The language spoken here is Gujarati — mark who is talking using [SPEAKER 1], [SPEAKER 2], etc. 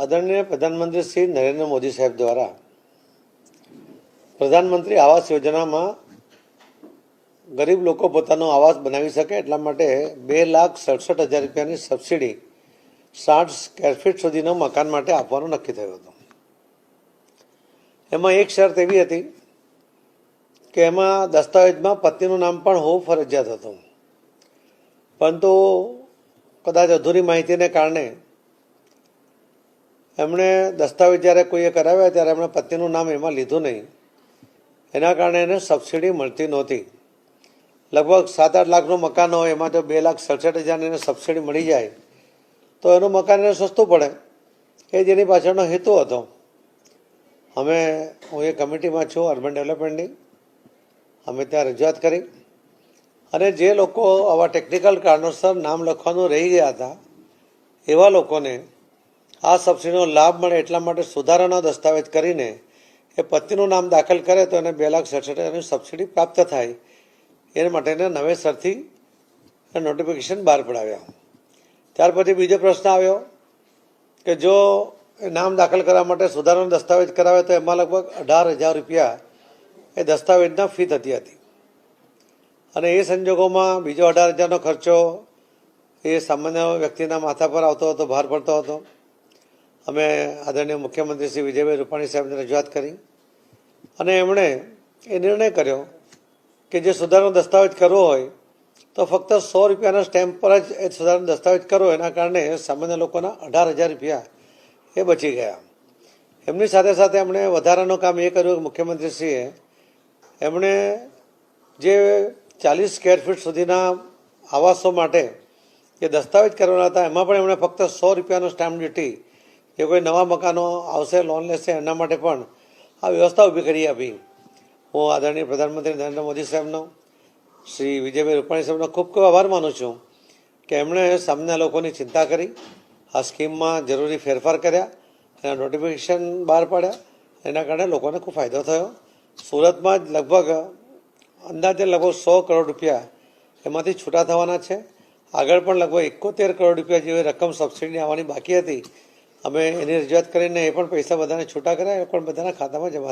[SPEAKER 1] આદરણીય પ્રધાનમંત્રી શ્રી નરેન્દ્ર મોદી સાહેબ દ્વારા પ્રધાનમંત્રી આવાસ યોજનામાં ગરીબ લોકો પોતાનો આવાસ બનાવી શકે એટલા માટે બે લાખ સડસઠ હજાર રૂપિયાની સબસિડી સાઠ સ્કેર ફીટ સુધીનો મકાન માટે આપવાનું નક્કી થયું હતું. એમાં એક શરત એવી હતી કે એમાં દસ્તાવેજમાં પત્નીનું નામ પણ હોવું ફરજિયાત હતું. પરંતુ કદાચ અધૂરી માહિતીને કારણે એમણે દસ્તાવેજ જ્યારે કોઈએ કરાવ્યા ત્યારે એમણે પત્નીનું નામ એમાં લીધું નહીં. એના કારણે એને સબસિડી મળતી નહોતી. લગભગ સાત આઠ લાખનું મકાન હોય, એમાં જો બે લાખ સડસઠ હજારની એને સબસિડી મળી જાય, તો એનું મકાન એને સસ્તું પડે. એ જેની પાછળનો હેતુ હતો. અમે, હું એ કમિટીમાં છું, અર્બન ડેવલપમેન્ટની. અમે ત્યાં રજૂઆત કરી. અને જે લોકો આવા ટેકનિકલ કારણોસર નામ લખવાનું રહી ગયા હતા, એવા લોકોને આ સબસિડીનો લાભ મળે એટલા માટે સુધારાનો દસ્તાવેજ કરીને એ પતિનું નામ દાખલ કરે તો એને બે લાખ સડસઠ હજારની સબસિડી પ્રાપ્ત થાય. એના માટેને નવેસરથી નોટિફિકેશન બહાર પડાવ્યા. ત્યાર પછી બીજો પ્રશ્ન આવ્યો કે જો એ નામ દાખલ કરવા માટે સુધારાનો દસ્તાવેજ કરાવે તો એમાં લગભગ અઢાર હજાર રૂપિયા એ દસ્તાવેજના ફી થતી હતી. અને એ સંજોગોમાં બીજો અઢાર હજારનો ખર્ચો એ સામાન્ય વ્યક્તિના માથા પર આવતો હતો ભાર પડતો હતો. અમે આદરણીય મુખ્યમંત્રી શ્રી વિજયભાઈ રૂપાણી સાહેબને રજૂઆત કરી અને એમણે એ નિર્ણય કર્યો કે જે સુધારનો દસ્તાવેજ કરવો હોય તો ફક્ત સો રૂપિયાના સ્ટેમ્પ પર જ એ સુધારનો દસ્તાવેજ કરો એના કારણે સામાન્ય લોકોના અઢાર હજાર રૂપિયા એ બચી ગયા. એમની સાથે સાથે એમણે વધારાનું કામ એ કર્યું કે મુખ્યમંત્રીશ્રીએ એમણે જે ચાલીસ સ્ક્વેર ફીટ સુધીના આવાસો માટે જે દસ્તાવેજ કરવાના હતા, એમાં પણ એમણે ફક્ત સો રૂપિયાનો સ્ટેમ્પ ડ્યુટી જે કોઈ નવા મકાનો આવશે લોન લેશે, એના માટે પણ આ વ્યવસ્થા ઊભી કરી આપી. હું આદરણીય પ્રધાનમંત્રી નરેન્દ્ર મોદી સાહેબનો, શ્રી વિજયભાઈ રૂપાણી સાહેબનો ખૂબ ખૂબ આભાર માનું છું કે એમણે સામના લોકોની ચિંતા કરી, આ સ્કીમમાં જરૂરી ફેરફાર કર્યા, એના નોટિફિકેશન બહાર પાડ્યા, એના કારણે લોકોને ખૂબ ફાયદો થયો. સુરતમાં જ લગભગ અંદાજે લગભગ સો કરોડ રૂપિયા એમાંથી છૂટા થવાના છે. આગળ પણ લગભગ એકોતેર કરોડ રૂપિયા જેવી રકમ સબસિડી આવવાની બાકી હતી. અમે એની રજૂઆત કરીને એ પણ પૈસા બધાને છૂટા કર્યા, એ પણ બધાના ખાતામાં જમા